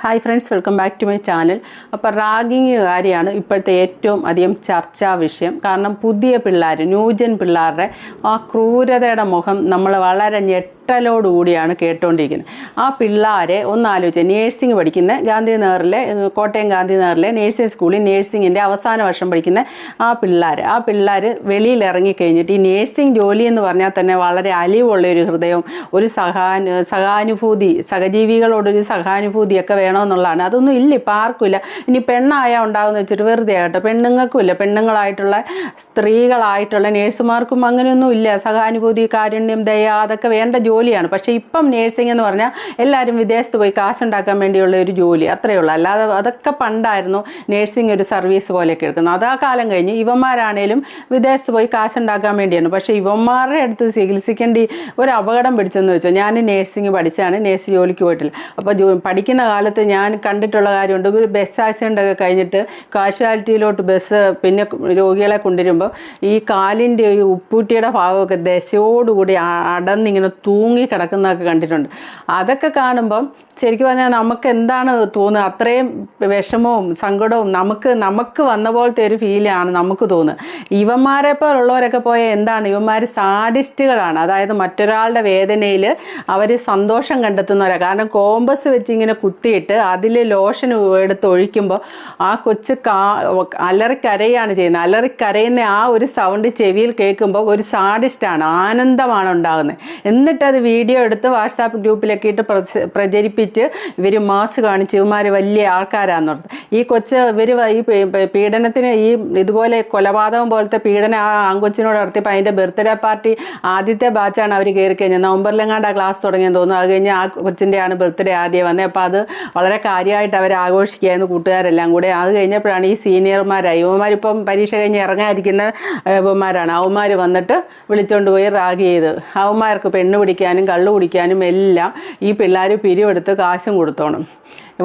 Hi friends welcome back to my channel അപ്പോൾ ragging കാര്യമാണ് ഇപ്പോഴത്തെ ഏറ്റവും അധികം ചർച്ചാ വിഷയം. കാരണം പുതിയ പിള്ളേർ ന്യൂജൻ പിള്ളേരുടെ ആ ക്രൂരതയുടെ മുഖം നമ്മൾ വളരെ ഞെട്ടലോടുകൂടിയാണ് കേട്ടുകൊണ്ടിരിക്കുന്നത് ആ പിള്ളേരെ ഒന്നാലോചിച്ച് നേഴ്സിംഗ് പഠിക്കുന്ന ഗാന്ധിനഗറിലെ കോട്ടയം ഗാന്ധിനഗറിലെ നേഴ്സിംഗ് സ്കൂളിൽ നേഴ്സിംഗിന്റെ അവസാന വർഷം പഠിക്കുന്ന ആ പിള്ളേർ ആ പിള്ളേർ വെളിയിൽ ഇറങ്ങിക്കഴിഞ്ഞിട്ട് ഈ നേഴ്സിംഗ് ജോലി എന്ന് പറഞ്ഞാൽ തന്നെ വളരെ അലിവുള്ള ഒരു ഹൃദയവും ഒരു സഹാനു സഹാനുഭൂതി സഹജീവികളോടൊരു സഹാനുഭൂതിയൊക്കെ വേണമെന്നുള്ളതാണ്. അതൊന്നും ഇല്ല ഇപ്പം ആർക്കുമില്ല. ഇനി പെണ്ണായാൽ ഉണ്ടാകുമെന്ന് വെച്ചിട്ട് വെറുതെ ആകട്ടെ. പെണ്ണുങ്ങൾക്കും ഇല്ല പെണ്ണുങ്ങളായിട്ടുള്ള സ്ത്രീകളായിട്ടുള്ള നേഴ്സുമാർക്കും അങ്ങനെയൊന്നും ഇല്ല. സഹാനുഭൂതി കാരുണ്യം ദയ അതൊക്കെ വേണ്ട ജോലിയാണ്. പക്ഷേ ഇപ്പം നേഴ്സിംഗ് എന്ന് പറഞ്ഞാൽ എല്ലാവരും വിദേശത്ത് പോയി കാശുണ്ടാക്കാൻ വേണ്ടിയുള്ള ഒരു ജോലി അത്രയേ ഉള്ളൂ. അല്ലാതെ അതൊക്കെ പണ്ടായിരുന്നു നേഴ്സിംഗ് ഒരു സർവീസ് പോലെയൊക്കെ എടുക്കുന്നത്. അത് ആ കാലം കഴിഞ്ഞ് ഇവന്മാരാണേലും വിദേശത്ത് പോയി കാശുണ്ടാക്കാൻ വേണ്ടിയാണ്. പക്ഷേ ഇവന്മാരുടെ അടുത്ത് ചികിത്സിക്കേണ്ടി ഒരു അപകടം പിടിച്ചെന്ന് വെച്ചോ ഞാൻ നേഴ്സിംഗ് പഠിച്ചാണ് നേഴ്സ് ജോലിക്ക് പോയിട്ടില്ല. അപ്പോൾ ജോ പഠിക്കുന്ന കാലത്ത് ഞാൻ കണ്ടിട്ടുള്ള കാര്യമുണ്ട്. ഒരു ബസ് ആക്സിഡന്റ് ഒക്കെ കഴിഞ്ഞിട്ട് കാഷ്വാലിറ്റിയിലോട്ട് ബസ് പിന്നെ രോഗികളെ കൊണ്ടുവരുമ്പോൾ ഈ കാലിന്റെ ഈ ഉപ്പൂറ്റിയുടെ ഭാഗമൊക്കെ ദശയോടുകൂടി അടന്നിങ്ങനെ തൂങ്ങി കിടക്കുന്നതൊക്കെ കണ്ടിട്ടുണ്ട്. അതൊക്കെ കാണുമ്പം ശരിക്കും പറഞ്ഞാൽ നമുക്ക് എന്താണ് തോന്നുക? അത്രയും വിഷമവും സങ്കടവും നമുക്ക് നമുക്ക് വന്ന പോലത്തെ ഒരു ഫീലാണ് നമുക്ക് തോന്നുക. ഇവന്മാരെ പോലുള്ളവരൊക്കെ പോയ എന്താണ്? ഇവന്മാർ സാഡിസ്റ്റുകളാണ്. അതായത് മറ്റൊരാളുടെ വേദനയിൽ അവർ സന്തോഷം കണ്ടെത്തുന്നവരാണ് കാരണം കോമ്പസ് വെച്ച് ഇങ്ങനെ കുത്തിയിട്ട് അതിൽ ലോഷൻ എടുത്ത് ഒഴിക്കുമ്പോൾ ആ കൊച്ച് കാ അലറിക്കരയാണ് ചെയ്യുന്നത്. അലറിക്കരയുന്ന ആ ഒരു സൗണ്ട് ചെവിയിൽ കേൾക്കുമ്പോൾ ഒരു സാഡിസ്റ്റാണ്. ആനന്ദമാണ് ഉണ്ടാകുന്നത്. എന്നിട്ട് അത് വീഡിയോ എടുത്ത് വാട്സാപ്പ് ഗ്രൂപ്പിലൊക്കെ ഇട്ട് പ്രചരിപ്പിച്ച് ഇവർ മാസ് കാണിച്ച് ഇവന്മാർ വലിയ ആൾക്കാരാന്ന് പറഞ്ഞത് ഈ കൊച്ച് ഇവർ ഈ പീഡനത്തിന് ഈ ഇതുപോലെ കൊലപാതകം പോലത്തെ പീഡനം ആ ആൺകൊച്ചിനോട് നടത്തിയപ്പോൾ അതിന്റെ ബർത്ത്ഡേ പാർട്ടി ആദ്യത്തെ ബാച്ചാണ് അവർ കയറി കഴിഞ്ഞത്. നവംബറിലെങ്ങാണ്ട് ആ ക്ലാസ് തുടങ്ങിയെന്ന് തോന്നുന്നു. അത് കഴിഞ്ഞ് ആ കൊച്ചിന്റെയാണ് ബർത്ത്ഡേ ആദ്യം വന്നത് അപ്പോൾ അത് വളരെ കാര്യമായിട്ട് അവർ ആഘോഷിക്കുകയായിരുന്നു കൂട്ടുകാരെല്ലാം കൂടെ. അത് കഴിഞ്ഞപ്പോഴാണ് ഈ സീനിയർമാരായി ഇവന്മാരിപ്പം പരീക്ഷ കഴിഞ്ഞ് ഇറങ്ങാതിരിക്കുന്ന ഇവന്മാരാണ്. അവന്മാർ വന്നിട്ട് വിളിച്ചുകൊണ്ട് പോയി റാഗ് ചെയ്ത്. അവന്മാർക്ക് പെണ്ണ് പിടിക്കാനും കള്ളു കുടിക്കാനും എല്ലാം ഈ പിള്ളേർ പിരിവെടുത്ത് കാശും കൊടുത്തോണം.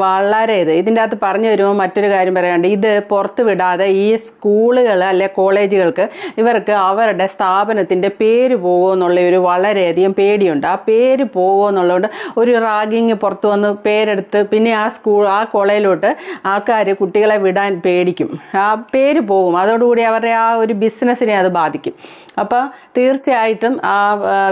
വളരെ ഇത്. ഇതിന്റെ അകത്ത് പറഞ്ഞു വരുമ്പോൾ മറ്റൊരു കാര്യം പറയാണ്ട് ഇത് പുറത്ത് വിടാതെ ഈ സ്കൂളുകൾ അല്ലെ കോളേജുകൾക്ക് ഇവർക്ക് അവരുടെ സ്ഥാപനത്തിന്റെ പേര് പോകുമോ എന്നുള്ള ഒരു വളരെയധികം പേടിയുണ്ട്. ആ പേര് പോകുമോ എന്നുള്ളതുകൊണ്ട് ഒരു റാഗിങ് പുറത്ത് വന്ന് പേരെടുത്ത് പിന്നെ ആ സ്കൂൾ ആ കോളേജിലോട്ട് ആൾക്കാർ കുട്ടികളെ വിടാൻ പേടിക്കും. ആ പേര് പോകും അതോടുകൂടി അവരുടെ ആ ഒരു ബിസിനസ്സിനെ അത് ബാധിക്കും. അപ്പോൾ തീർച്ചയായിട്ടും ആ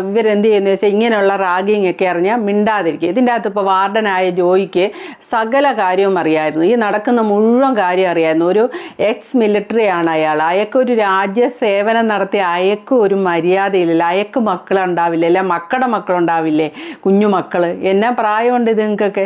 ഇവരെന്ത് ചെയ്യുന്നത് വെച്ചാൽ ഇങ്ങനെയുള്ള റാഗിങ് ഒക്കെ അറിഞ്ഞാൽ മിണ്ടാതിരിക്കും. ഇതിന്റെ അകത്ത് ഇപ്പോൾ വാർഡനായ ജോയിക്ക് സകല കാര്യവും അറിയായിരുന്നു. ഈ നടക്കുന്ന മുഴുവൻ കാര്യം അറിയായിരുന്നു. ഒരു എക്സ് മിലിറ്ററി ആണ് അയാൾ. രാജ്യ സേവനം നടത്തിയ അയക്ക് ഒരു മര്യാദയില്ല അയക്ക് മക്കളുണ്ടാവില്ല അല്ല മക്കളുടെ മക്കളുണ്ടാവില്ലേ കുഞ്ഞുമക്കൾ എന്നെ പ്രായമുണ്ട് നിങ്ങൾക്കൊക്കെ?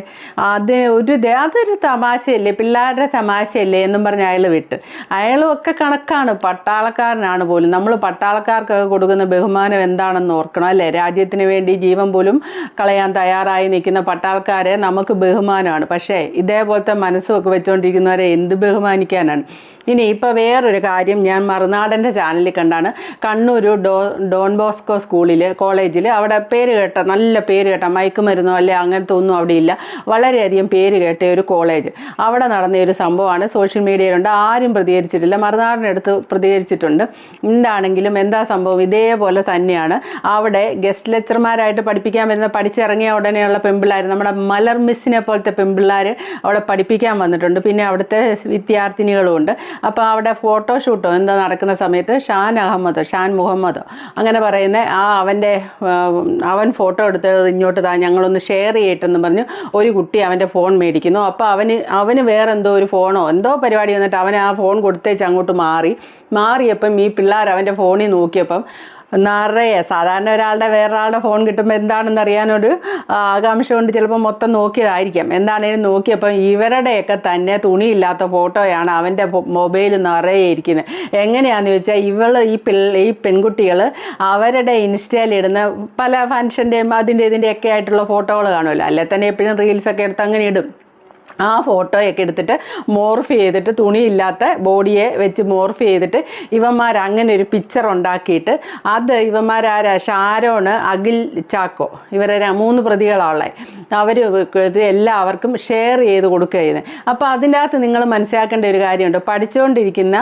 അത് ഒരു അതൊരു തമാശയല്ലേ? പിള്ളേരുടെ തമാശയല്ലേ എന്നും പറഞ്ഞ് അയാൾ വിട്ട്. അയാളും ഒക്കെ കണക്കാണ്. പട്ടാളക്കാരനാണ് പോലും. നമ്മൾ പട്ടാളക്കാർക്കൊക്കെ കൊടുക്കുന്ന ബഹുമാനം എന്താണെന്ന് ഓർക്കണം അല്ലേ? രാജ്യത്തിന് വേണ്ടി ജീവൻ പോലും കളയാൻ തയ്യാറായി നിൽക്കുന്ന പട്ടാൾക്കാരെ നമുക്ക് ബഹുമാനമാണ്. പക്ഷേ ഇതേപോലത്തെ മനസ്സുമൊക്കെ വെച്ചുകൊണ്ടിരിക്കുന്നവരെ എന്ത് ബഹുമാനിക്കാനാണ്? ഇനി ഇപ്പോൾ വേറൊരു കാര്യം ഞാൻ മറുനാടന്റെ ചാനലിൽ കണ്ടാണ്. കണ്ണൂർ ഡോ ഡോൺ ബോസ്കോ സ്കൂളിൽ കോളേജിൽ അവിടെ പേര് കേട്ട നല്ല പേര് കേട്ട മയക്കുമരുന്നോ അല്ലെ അങ്ങനത്തെ ഒന്നും അവിടെ ഇല്ല. വളരെയധികം പേര് കേട്ട ഒരു കോളേജ്. അവിടെ നടന്ന ഒരു സംഭവമാണ് സോഷ്യൽ മീഡിയയിലുണ്ട്. ആരും പ്രതികരിച്ചിട്ടില്ല. മറുനാടിനടുത്ത് പ്രതികരിച്ചിട്ടുണ്ട്. എന്താണെങ്കിലും എന്താ സംഭവം? ഇതേപോലെ തന്നെയാണ്. അവിടെ ഗസ്റ്റ് ലെക്ചർമാരായിട്ട് പഠിപ്പിക്കാൻ വരുന്ന പഠിച്ചിറങ്ങിയ ഉടനെയുള്ള പെമ്പിളായിരുന്നു നമ്മുടെ മലർ മിസ്സിനെ പോലത്തെ പെമ്പിള്ളാർ അവിടെ പഠിപ്പിക്കാൻ വന്നിട്ടുണ്ട്. പിന്നെ അവിടുത്തെ വിദ്യാർത്ഥിനികളും ഉണ്ട്. അപ്പോൾ അവിടെ ഫോട്ടോഷൂട്ടോ എന്താ നടക്കുന്ന സമയത്ത് ഷാൻ അഹമ്മദോ ഷാൻ മുഹമ്മദോ അങ്ങനെ പറയുന്ന ആ അവന്റെ അവൻ ഫോട്ടോ എടുത്ത് ഇങ്ങോട്ട് താ ഞങ്ങളൊന്ന് ഷെയർ ചെയ്യട്ടെന്ന് പറഞ്ഞു ഒരു കുട്ടി അവന്റെ ഫോൺ മേടിക്കുന്നു. അപ്പോൾ അവന് അവന് വേറെ എന്തോ ഒരു ഫോണോ എന്തോ പരിപാടി വന്നിട്ട് അവൻ ആ ഫോൺ കൊടുത്തേച്ച് അങ്ങോട്ട് മാറി. മാറിയപ്പം ഈ പിള്ളേർ അവന്റെ ഫോണിൽ നോക്കിയപ്പം നിറയെ സാധാരണ ഒരാളുടെ വേറൊരാളുടെ ഫോൺ കിട്ടുമ്പോൾ എന്താണെന്ന് അറിയാനൊരു ആകാംക്ഷ കൊണ്ട് ചിലപ്പോൾ മൊത്തം നോക്കിയതായിരിക്കാം. എന്താണേലും നോക്കിയപ്പോൾ ഇവരുടെയൊക്കെ തന്നെ തുണിയില്ലാത്ത ഫോട്ടോയാണ് അവന്റെ മൊബൈൽ നിറയെ ഇരിക്കുന്നത് എങ്ങനെയാണെന്ന് ചോദിച്ചാൽ ഇവൾ ഈ പിള്ള ഈ പെൺകുട്ടികൾ അവരുടെ ഇൻസ്റ്റയിലിടുന്ന പല ഫങ്ഷന്റെയും അതിന്റെ ഇതിന്റെയൊക്കെ ആയിട്ടുള്ള ഫോട്ടോകൾ കാണുമല്ലോ അല്ലെ തന്നെ എപ്പോഴും റീൽസൊക്കെ എടുത്ത് അങ്ങനെ ഇടും. ആ ഫോട്ടോയൊക്കെ എടുത്തിട്ട് മോർഫ് ചെയ്തിട്ട് തുണിയില്ലാത്ത ബോഡിയെ വെച്ച് മോർഫ് ചെയ്തിട്ട് ഇവന്മാർ അങ്ങനെ ഒരു പിക്ചർ ഉണ്ടാക്കിയിട്ട് അത് ഇവന്മാരാരാ ഷാരോണ് അഖിൽ ചാക്കോ. ഇവരെ മൂന്ന് പ്രതികളാണുള്ളത് അവർ എല്ലാവർക്കും ഷെയർ ചെയ്ത് കൊടുക്കുകയാണ് അപ്പോൾ അതിന്റെ അകത്ത് നിങ്ങൾ മനസ്സിലാക്കേണ്ട ഒരു കാര്യമുണ്ട്. പഠിച്ചുകൊണ്ടിരിക്കുന്ന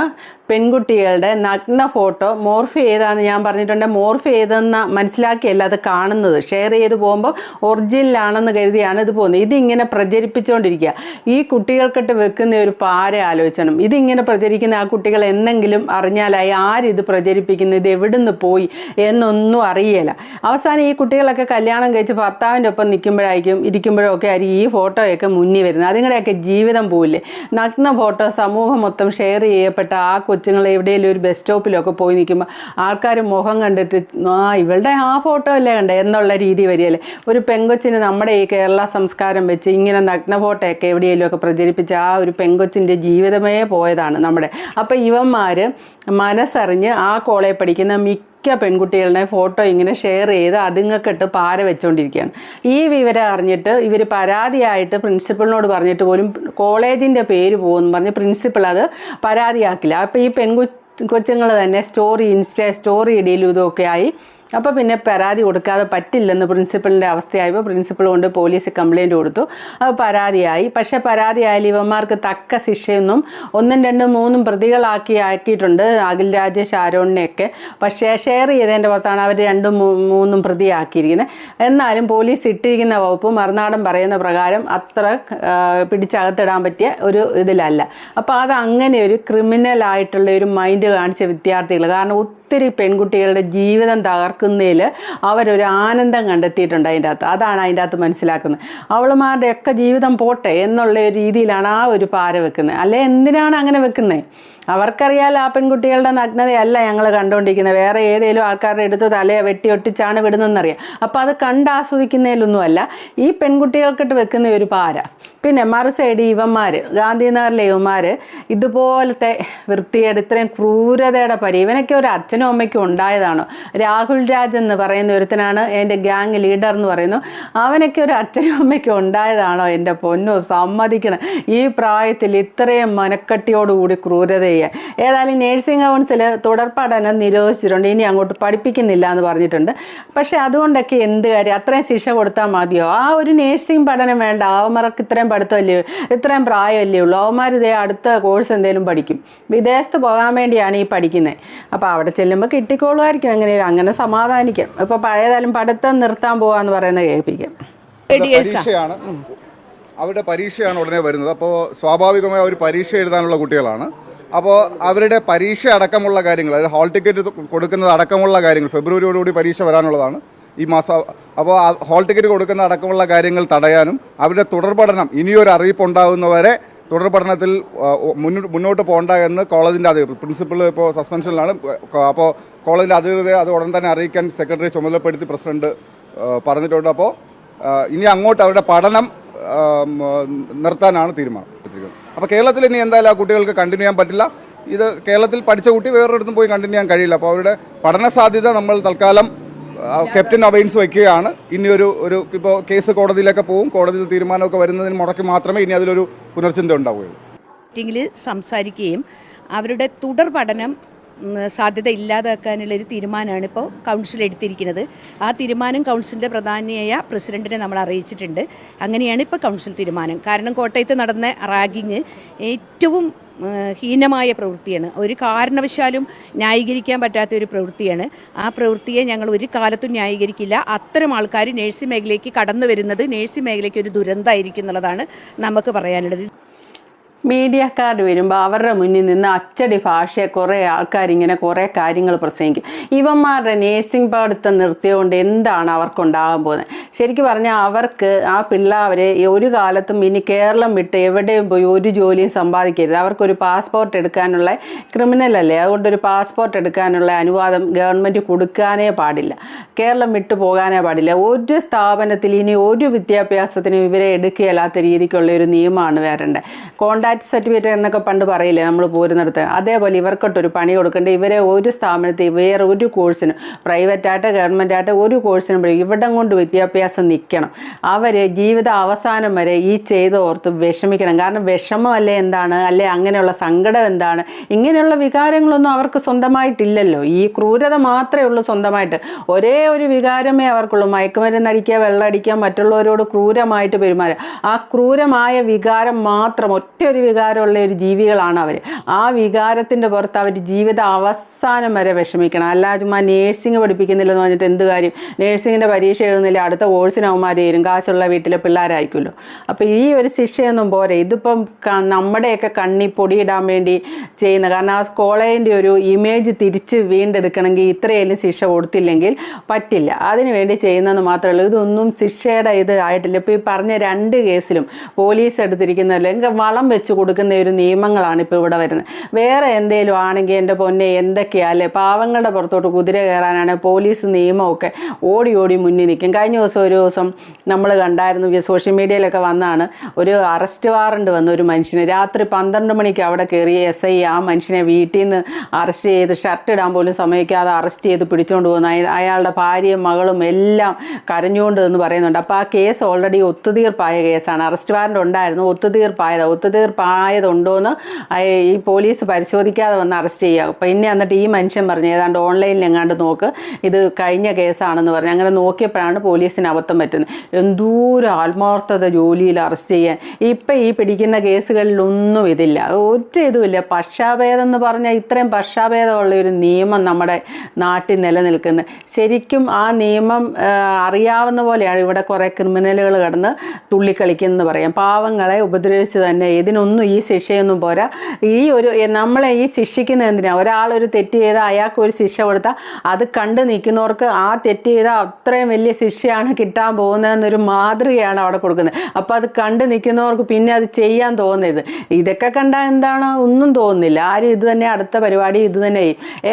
പെൺകുട്ടികളുടെ നഗ്ന ഫോട്ടോ മോർഫ് ചെയ്താന്ന് ഞാൻ പറഞ്ഞിട്ടുണ്ട്. മോർഫ് ചെയ്തെന്ന മനസ്സിലാക്കിയല്ല അത് കാണുന്നത്. ഷെയർ ചെയ്ത് പോകുമ്പോൾ ഒറിജിനലാണെന്ന് കരുതിയാണ് ഇത് പോകുന്നത്. ഇതിങ്ങനെ പ്രചരിപ്പിച്ചുകൊണ്ടിരിക്കുക ഈ കുട്ടികൾക്കിട്ട് വെക്കുന്ന ഒരു പാര ആലോചിക്കണം ഇതിങ്ങനെ പ്രചരിക്കുന്ന ആ കുട്ടികൾ എന്തെങ്കിലും അറിഞ്ഞാലായി ആരിത് പ്രചരിപ്പിക്കുന്നു ഇത് എവിടുന്ന് പോയി എന്നൊന്നും അറിയേല. അവസാനം ഈ കുട്ടികളൊക്കെ കല്യാണം കഴിച്ച് ഭർത്താവിന്റെ ഒപ്പം നിൽക്കുമ്പോഴായിരിക്കും ഇരിക്കുമ്പോഴൊക്കെ ആയിരിക്കും ഈ ഫോട്ടോയൊക്കെ മുന്നിൽ വരുന്നത്. അതുങ്ങളുടെയൊക്കെ ജീവിതം പോയില്ലേ നഗ്ന ഫോട്ടോ സമൂഹം മൊത്തം ഷെയർ ചെയ്യപ്പെട്ട ആ കൊച്ചുങ്ങൾ എവിടെയെങ്കിലും ഒരു ബസ് സ്റ്റോപ്പിലൊക്കെ പോയി നിൽക്കുമ്പോൾ ആൾക്കാർ മുഖം കണ്ടിട്ട് ആ ഇവളുടെ ആ ഫോട്ടോ അല്ലേ കണ്ടേ? എന്നുള്ള രീതി വരികയല്ലേ. ഒരു പെങ്കൊച്ചിന് നമ്മുടെ ഈ കേരള സംസ്കാരം വെച്ച് ഇങ്ങനെ നഗ്ന ഫോട്ടോയൊക്കെ എവിടെയെങ്കിലും ഒക്കെ പ്രചരിപ്പിച്ച ആ ഒരു പെങ്കൊച്ചിന്റെ ജീവിതമേ പോയതാണ് നമ്മുടെ. അപ്പോൾ ഇവന്മാർ മനസ്സറിഞ്ഞ് ആ കോളേജ് പഠിക്കുന്ന മിക്ക പെൺകുട്ടികളുടെ ഫോട്ടോ ഇങ്ങനെ ഷെയർ ചെയ്ത് അതുങ്ങൾക്കിട്ട് പാര വെച്ചുകൊണ്ടിരിക്കുകയാണ് ഈ വിവരം അറിഞ്ഞിട്ട് ഇവർ പരാതിയായിട്ട് പ്രിൻസിപ്പളിനോട് പറഞ്ഞിട്ട് പോലും കോളേജിന്റെ പേര് പോകുമെന്ന് പറഞ്ഞ് പ്രിൻസിപ്പൾ അത് പരാതിയാക്കില്ല. അപ്പോൾ ഈ പെൺകു കൊച്ചുങ്ങൾ തന്നെ സ്റ്റോറി ഇൻസ്റ്റ സ്റ്റോറി ഇടയിലും ഇതൊക്കെ ആയി അപ്പോൾ പിന്നെ പരാതി കൊടുക്കാതെ പറ്റില്ലെന്ന് പ്രിൻസിപ്പളിന്റെ അവസ്ഥയായപ്പോൾ പ്രിൻസിപ്പൾ കൊണ്ട് പോലീസ് കംപ്ലയിന്റ് കൊടുത്തു. അത് പരാതിയായി. പക്ഷേ പരാതിയായാലും ഇവന്മാർക്ക് തക്ക ശിക്ഷയൊന്നും ഒന്നും രണ്ടും മൂന്നും പ്രതികളാക്കി ആക്കിയിട്ടുണ്ട് അഖിൽ രാജ് ഷാരോണിനെയൊക്കെ പക്ഷേ ഷെയർ ചെയ്തതിന്റെ പുറത്താണ് അവർ രണ്ടും മൂന്നും പ്രതിയാക്കിയിരിക്കുന്നത് എന്നാലും പോലീസ് ഇട്ടിരിക്കുന്ന വകുപ്പ് മറുനാടൻ പറയുന്ന പ്രകാരം അത്ര പിടിച്ചകത്തിടാൻ പറ്റിയ ഒരു ഇതിലല്ല. അപ്പോൾ അത് അങ്ങനെ ഒരു ക്രിമിനൽ ആയിട്ടുള്ള ഒരു മൈൻഡ് കാണിച്ച വിദ്യാർത്ഥികൾ കാരണം ഒത്തിരി പെൺകുട്ടികളുടെ ജീവിതം തകർക്കുന്നതിൽ അവരൊരു ആനന്ദം കണ്ടെത്തിയിട്ടുണ്ട് അതിന്റെ അകത്ത് അതാണ് അതിന്റെ അകത്ത് മനസ്സിലാക്കുന്നത്. അവളുമാരുടെ ഒക്കെ ജീവിതം പോട്ടെ എന്നുള്ള രീതിയിലാണ് ആ ഒരു പാര വെക്കുന്നത്. അല്ലെ എന്തിനാണ് അങ്ങനെ വെക്കുന്നത്? അവർക്കറിയാലോ ആ പെൺകുട്ടികളുടെ നഗ്നതയല്ല ഞങ്ങൾ കണ്ടുകൊണ്ടിരിക്കുന്നത് വേറെ ഏതെങ്കിലും ആൾക്കാരുടെ എടുത്ത് തലയെ വെട്ടി ഒട്ടിച്ചാണ് വിടുന്നതെന്നറിയാം. അപ്പോൾ അത് കണ്ട് ആസ്വദിക്കുന്നതിലൊന്നുമല്ല. ഈ പെൺകുട്ടികൾക്കിട്ട് വെക്കുന്ന ഒരു പാര. പിന്നെ മറു സൈഡ് ഇവന്മാർ ഗാന്ധിനഗറിലെ ഇവന്മാർ ഇതുപോലത്തെ വൃത്തിയുടെ ഇത്രയും ക്രൂരതയുടെ പരി ഇവനൊക്കെ ഒരു അച്ഛനും അമ്മയ്ക്കും ഉണ്ടായതാണോ? രാഹുൽ രാജ് എന്ന് പറയുന്ന ഒരുത്തനാണ് എന്റെ ഗ്യാങ് ലീഡർ എന്ന് പറയുന്നു. അവനൊക്കെ ഒരു അച്ഛനും അമ്മയ്ക്കും ഉണ്ടായതാണോ എന്റെ പൊന്നോ? സമ്മതിക്കണം. ഈ പ്രായത്തിൽ ഇത്രയും മനക്കട്ടിയോടുകൂടി ക്രൂരത ചെയ്യാൻ ഏതായാലും നേഴ്സിംഗ് കൗൺസിൽ തുടർ പഠനം നിരോധിച്ചിട്ടുണ്ട്. ഇനി അങ്ങോട്ട് പഠിപ്പിക്കുന്നില്ല എന്ന് പറഞ്ഞിട്ടുണ്ട്. പക്ഷേ അതുകൊണ്ടൊക്കെ എന്ത് കാര്യം? അത്രയും ശിക്ഷ കൊടുത്താൽ മതിയോ? ആ ഒരു നേഴ്സിംഗ് പഠനം വേണ്ട. അവന്മാർക്ക് ഇത്രയും പഠിത്തമല്ലേ ഇത്രയും പ്രായമല്ലേ ഉള്ളൂ. അവന്മാർ ഇതേ അടുത്ത കോഴ്സ് എന്തെങ്കിലും പഠിക്കും. വിദേശത്ത് പോകാൻ വേണ്ടിയാണ് ഈ പഠിക്കുന്നത് അപ്പോൾ അവിടെ ചെല്ലുമ്പോൾ കിട്ടിക്കോളുമായിരിക്കും. അങ്ങനെ അങ്ങനെ സമാധാനിക്കാം. ഇപ്പോൾ പഴയതായാലും പഠിത്തം നിർത്താൻ പോകാന്ന് പറയുന്നത് കേൾപ്പിക്കാം. പരീക്ഷയാണ്. അവരുടെ പരീക്ഷയാണ് ഉടനെ വരുന്നത്. അപ്പോൾ സ്വാഭാവികമായി ഒരു പരീക്ഷ എഴുതാനുള്ള കുട്ടികളാണ്. അപ്പോൾ അവരുടെ പരീക്ഷ അടക്കമുള്ള കാര്യങ്ങൾ അതായത് ഹാൾ ടിക്കറ്റ് കൊടുക്കുന്നത് അടക്കമുള്ള കാര്യങ്ങൾ ഫെബ്രുവരിയോടുകൂടി പരീക്ഷ വരാനുള്ളതാണ് ഈ മാസം. അപ്പോൾ ഹാൾ ടിക്കറ്റ് കൊടുക്കുന്ന അടക്കമുള്ള കാര്യങ്ങൾ തടയാനും അവരുടെ തുടർ പഠനം ഇനിയൊരു അറിയിപ്പ് ഉണ്ടാകുന്നവരെ തുടർ പഠനത്തിൽ മുന്നോട്ട് പോകണ്ട എന്ന് കോളേജിന്റെ അധികൃതർ പ്രിൻസിപ്പൾ ഇപ്പോൾ സസ്പെൻഷനിലാണ് അപ്പോൾ കോളേജിന്റെ അധികൃതരെ അത് ഉടൻ തന്നെ അറിയിക്കാൻ സെക്രട്ടറി ചുമതലപ്പെടുത്തി പ്രസിഡന്റ് പറഞ്ഞിട്ടുണ്ട്. അപ്പോൾ ഇനി അങ്ങോട്ട് അവരുടെ പഠനം നിർത്താനാണ് തീരുമാനം. അപ്പോൾ കേരളത്തിൽ ഇനി എന്തായാലും ആ കുട്ടികൾക്ക് കണ്ടിന്യൂ ചെയ്യാൻ പറ്റില്ല. ഇത് കേരളത്തിൽ പഠിച്ച കുട്ടി വേറൊരിടത്തും പോയി കണ്ടിന്യൂ ചെയ്യാൻ കഴിയില്ല. അപ്പോൾ അവരുടെ പഠന സാധ്യത നമ്മൾ തൽക്കാലം ക്യാപ്റ്റൻ അബൈൻസ് വയ്ക്കുകയാണ് ഇനി ഒരു ഒരു ഇപ്പോൾ കേസ് കോടതിയിലൊക്കെ പോകും കോടതിയിൽ തീരുമാനമൊക്കെ വരുന്നതിന് മുടക്കി മാത്രമേ ഇനി അതിലൊരു പുനർചിന്ത ഉണ്ടാവുകയുള്ളൂ. സംസാരിക്കുകയും അവരുടെ തുടർ പഠനം സാധ്യത ഇല്ലാതാക്കാനുള്ള ഒരു തീരുമാനമാണ് ഇപ്പോൾ കൗൺസിൽ എടുത്തിരിക്കുന്നത്. ആ തീരുമാനം കൗൺസിലിന്റെ പ്രധാനിയായ പ്രസിഡന്റിനെ നമ്മൾ അറിയിച്ചിട്ടുണ്ട്. അങ്ങനെയാണ് ഇപ്പോൾ കൗൺസിൽ തീരുമാനം. കാരണം കോട്ടയത്ത് നടന്ന റാഗിങ് ഏറ്റവും ഹീനമായ പ്രവൃത്തിയാണ്. ഒരു കാരണവശാലും ന്യായീകരിക്കാൻ പറ്റാത്ത ഒരു പ്രവൃത്തിയാണ്. ആ പ്രവൃത്തിയെ ഞങ്ങൾ ഒരു കാലത്തും ന്യായീകരിക്കില്ല. അത്തരം ആൾക്കാർ നേഴ്സിംഗ് മേഖലയ്ക്ക് കടന്നു വരുന്നത് നേഴ്സിംഗ് മേഖലയ്ക്ക് ഒരു ദുരന്തമായിരിക്കും എന്നുള്ളതാണ് നമുക്ക് പറയാനുള്ളത്. മീഡിയക്കാർ വരുമ്പോൾ അവരുടെ മുന്നിൽ നിന്ന് അച്ചടി ഭാഷയെ കുറേ ആൾക്കാരിങ്ങനെ കുറേ കാര്യങ്ങൾ പ്രസംഗിക്കും. ഇവന്മാരുടെ നേഴ്സിംഗ് പഠിത്തം നിർത്തിയതുകൊണ്ട് എന്താണ് അവർക്കുണ്ടാകാൻ പോകുന്നത്? ശരിക്കും പറഞ്ഞാൽ അവർക്ക് ആ പിള്ളേർ ഒരു കാലത്തും ഇനി കേരളം വിട്ട് എവിടെയും പോയി ഒരു ജോലിയും സമ്പാദിക്കരുത്. അവർക്കൊരു പാസ്പോർട്ട് എടുക്കാനുള്ള ക്രിമിനൽ അല്ലേ? അതുകൊണ്ട് ഒരു പാസ്പോർട്ട് എടുക്കാനുള്ള അനുവാദം ഗവൺമെന്റ് കൊടുക്കാനേ പാടില്ല. കേരളം വിട്ടു പോകാനേ പാടില്ല. ഒരു സ്ഥാപനത്തിൽ ഇനി ഒരു വിദ്യാഭ്യാസത്തിനും ഇവരെ എടുക്കുകയല്ലാത്ത രീതിക്കുള്ള ഒരു നിയമമാണ് വരേണ്ടത്. കോണ്ടാക്ട് സർട്ടിഫിക്കറ്റ് എന്നൊക്കെ പണ്ട് പറയില്ലേ നമ്മൾ പോരുന്നിടത്ത്? അതേപോലെ ഇവർക്കൊട്ടൊരു പണി കൊടുക്കേണ്ട ഇവരെ ഒരു സ്ഥാപനത്തിൽ വേറെ ഒരു കോഴ്സിനും ഗവൺമെന്റ് ആയിട്ട് ഒരു കോഴ്സിനും പഠിക്കും ഇവിടം കൊണ്ട് വിദ്യാഭ്യാസം നിൽക്കണം അവർ ജീവിത അവസാനം വരെ ഈ ചെയ്ത് ഓർത്ത് വിഷമിക്കണം. കാരണം വിഷമം അല്ലേ എന്താണ്? അല്ലെ അങ്ങനെയുള്ള സങ്കടം എന്താണ്? ഇങ്ങനെയുള്ള വികാരങ്ങളൊന്നും അവർക്ക് സ്വന്തമായിട്ടില്ലല്ലോ. ഈ ക്രൂരത മാത്രമേ ഉള്ളൂ സ്വന്തമായിട്ട്. ഒരേ ഒരു വികാരമേ അവർക്കുള്ളൂ. മയക്കുമരുന്ന് അടിക്കുക വെള്ളം അടിക്കുക മറ്റുള്ളവരോട് ക്രൂരമായിട്ട് പെരുമാറുക. ആ ക്രൂരമായ വികാരം മാത്രം ഒറ്റ ഒരു വികാരമുള്ള ഒരു ജീവികളാണ് അവർ ആ വികാരത്തിന്റെ പുറത്ത് അവർ ജീവിത അവസാനം വരെ വിഷമിക്കണം. അല്ലാതെ ചുമ്മാ നേഴ്സിംഗ് പഠിപ്പിക്കുന്നില്ലെന്ന് പറഞ്ഞിട്ട് എന്ത് കാര്യം? നേഴ്സിങ്ങിന്റെ പരീക്ഷ എഴുതുന്നില്ല അടുത്ത കോഴ്സിന് അവന്മാർ കാശുള്ള വീട്ടിലെ പിള്ളേരായിരിക്കുമല്ലോ. അപ്പോൾ ഈ ഒരു ശിക്ഷയൊന്നും പോരെ. ഇതിപ്പം നമ്മുടെയൊക്കെ കണ്ണി പൊടിയിടാൻ വേണ്ടി ചെയ്യുന്ന കാരണം ആ കോളേജിന്റെ ഒരു ഇമേജ് തിരിച്ച് വീണ്ടെടുക്കണമെങ്കിൽ ഇത്രയെങ്കിലും ശിക്ഷ കൊടുത്തില്ലെങ്കിൽ പറ്റില്ല. അതിനുവേണ്ടി ചെയ്യുന്നതെന്ന് മാത്രമേ ഉള്ളൂ. ഇതൊന്നും ശിക്ഷയുടെ ഇത് ആയിട്ടില്ല. ഇപ്പോൾ ഈ പറഞ്ഞ രണ്ട് കേസിലും പോലീസ് എടുത്തിരിക്കുന്നതല്ലെങ്കിൽ വളം വെച്ച് കൊടുക്കുന്ന ഒരു നിയമങ്ങളാണ് ഇപ്പോൾ ഇവിടെ വരുന്നത്. വേറെ എന്തെങ്കിലും ആണെങ്കിൽ എന്റെ പൊന്നെ എന്തൊക്കെയാ? അല്ലേ? പാവങ്ങളുടെ പുറത്തോട്ട് കുതിര കയറാനാണ് പോലീസ് നിയമമൊക്കെ ഓടി ഓടി മുന്നിൽ നിൽക്കും. കഴിഞ്ഞ ദിവസം ഒരു ദിവസം നമ്മൾ കണ്ടായിരുന്നു സോഷ്യൽ മീഡിയയിലൊക്കെ വന്നാണ് ഒരു അറസ്റ്റ് വാറണ്ട് വന്ന ഒരു മനുഷ്യനെ. രാത്രി പന്ത്രണ്ട് മണിക്ക് അവിടെ കയറിയ എസ് ഐ ആ മനുഷ്യനെ വീട്ടിൽ നിന്ന് അറസ്റ്റ് ചെയ്ത് ഷർട്ട് ഇടാൻ പോലും സമയക്കാതെ അറസ്റ്റ് ചെയ്ത് പിടിച്ചുകൊണ്ട് പോകുന്ന അയാളുടെ ഭാര്യയും മകളും എല്ലാം കരഞ്ഞുകൊണ്ട് എന്ന് പറയുന്നുണ്ട്. അപ്പോൾ ആ കേസ് ഓൾറെഡി ഒത്തുതീർപ്പായ കേസാണ്. അറസ്റ്റ് വാറണ്ട് ഉണ്ടായിരുന്നു. ഒത്തുതീർപ്പായതാണ് ഒത്തുതീർപ്പായതുണ്ടോ അയ- ഈ പോലീസ് പരിശോധിക്കാതെ വന്ന് അറസ്റ്റ് ചെയ്യുക പിന്നെ എന്നിട്ട് ഈ മനുഷ്യൻ പറഞ്ഞു ഏതാണ്ട് ഓൺലൈനിൽ എങ്ങാണ്ട് നോക്ക് ഇത് കഴിഞ്ഞ കേസാണെന്ന് പറഞ്ഞു. അങ്ങനെ നോക്കിയപ്പോഴാണ് പോലീസിന് അബദ്ധം പറ്റുന്നത്. എന്തോരം ആത്മാർത്ഥത ജോലിയിൽ അറസ്റ്റ് ചെയ്യാൻ. ഇപ്പം ഈ പിടിക്കുന്ന കേസുകളിലൊന്നും ഇതില്ല. ഒറ്റ ഇതുമില്ല. പക്ഷാഭേദം എന്ന് പറഞ്ഞാൽ ഇത്രയും പക്ഷാഭേദമുള്ള ഒരു നിയമം നമ്മുടെ നാട്ടിൽ നിലനിൽക്കുന്നത്. ശരിക്കും ആ നിയമം അറിയാവുന്ന പോലെയാണ് ഇവിടെ കുറേ ക്രിമിനലുകൾ കിടന്ന് തുള്ളിക്കളിക്കുന്നത് പറയാം. പാവങ്ങളെ ഉപദ്രവിച്ച് തന്നെ ഇതിനൊന്നും ഈ ശിക്ഷയൊന്നും പോരാ. ഈ ഒരു നമ്മളെ ഈ ശിക്ഷിക്കുന്ന എന്തിനാണ് ഒരാളൊരു തെറ്റ് ചെയ്താൽ അയാൾക്ക് ഒരു ശിക്ഷ കൊടുത്താൽ അത് കണ്ടു നിൽക്കുന്നവർക്ക് ആ തെറ്റ് ചെയ്താൽ അത്രയും വലിയ ശിക്ഷയാണ് കിട്ടാൻ പോകുന്നതെന്നൊരു മാതൃകയാണ് അവിടെ കൊടുക്കുന്നത്. അപ്പോൾ അത് കണ്ടു നിൽക്കുന്നവർക്ക് പിന്നെ അത് ചെയ്യാൻ തോന്നരുത്. ഇതൊക്കെ കണ്ടാൽ എന്താണ്? ഒന്നും തോന്നുന്നില്ല. ആരും ഇത് തന്നെ അടുത്ത പരിപാടി ഇത് തന്നെ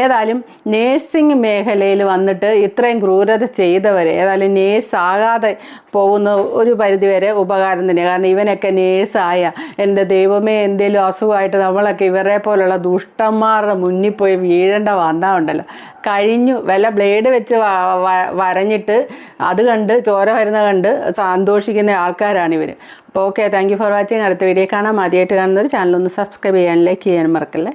ഏതായാലും നേഴ്സിംഗ് മേഖലയിൽ വന്നിട്ട് ഇത്രയും ക്രൂരത ചെയ്തവരെ ഏതായാലും നേഴ്സ് ആകാതെ പോകുന്ന ഒരു പരിധിവരെ ഉപകാരം തന്നെ. കാരണം ഇവനൊക്കെ നേഴ്സായ എന്റെ ദൈവമേ എന്തെങ്കിലും അസുഖമായിട്ട് നമ്മളൊക്കെ ഇവരെ പോലുള്ള ദുഷ്ടന്മാരുടെ മുന്നിൽ പോയി വീഴേണ്ട വന്നാ ഉണ്ടല്ലോ. കഴിഞ്ഞു വല്ല ബ്ലേഡ് വെച്ച് വരഞ്ഞിട്ട് അത് കണ്ട് ചോര വരുന്ന കണ്ട് സന്തോഷിക്കുന്ന ആൾക്കാരാണ് ഇവർ അപ്പോൾ okay thank you for watching അടുത്ത വീഡിയോ കാണാം. ആദ്യമായിട്ട് കാണുന്നത് ചാനലൊന്ന് സബ്സ്ക്രൈബ് ചെയ്യാൻ ലൈക്ക് ചെയ്യാൻ മറക്കല്ലേ?